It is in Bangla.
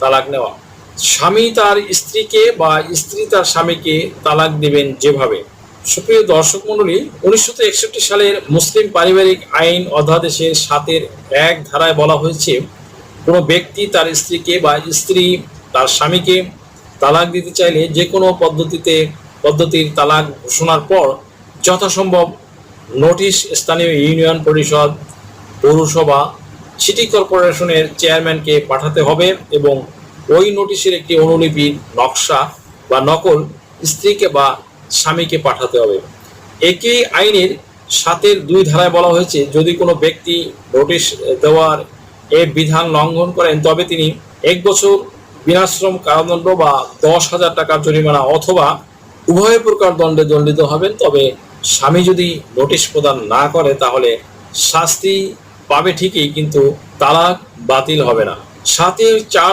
তালাক নেওয়া। স্বামী তার স্ত্রীকে বা স্ত্রী তার স্বামীকে তালাক দিবেন যেভাবে। সুপ্রিয় দর্শক মণ্ডলী, উনিশশো সালের মুসলিম পারিবারিক আইন অধ্যাদেশের সাতের এক ধারায় বলা হয়েছে, কোনো ব্যক্তি তার স্ত্রীকে বা স্ত্রী তার স্বামীকে তালাক দিতে চাইলে যে কোনো পদ্ধতিতে, পদ্ধতির তালাক ঘোষণার পর যথাসম্ভব নোটিশ স্থানীয় ইউনিয়ন পরিষদ, পৌরসভা সিটি কর্পোরেশনের চেয়ারম্যানকে পাঠাতে হবে এবং ওই নোটিশের একটি অনুলিপি, নকশা বা নকল স্ত্রীকে বা স্বামীকে পাঠাতে হবে। একই আইনের সাতের দুই ধারায় বলা হয়েছে, যদি কোনো ব্যক্তি নোটিশ দেওয়ার এ বিধান লঙ্ঘন করেন, তবে তিনি এক বছর বিনাশ্রম কারাদণ্ড বা দশ হাজার টাকার জরিমানা অথবা উভয় প্রকার দণ্ডে দণ্ডিত হবেন। তবে স্বামী যদি নোটিশ প্রদান না করে, তাহলে শাস্তি পাবে ঠিকই কিন্তু তালাক বাতিল হবে না। সাথে চার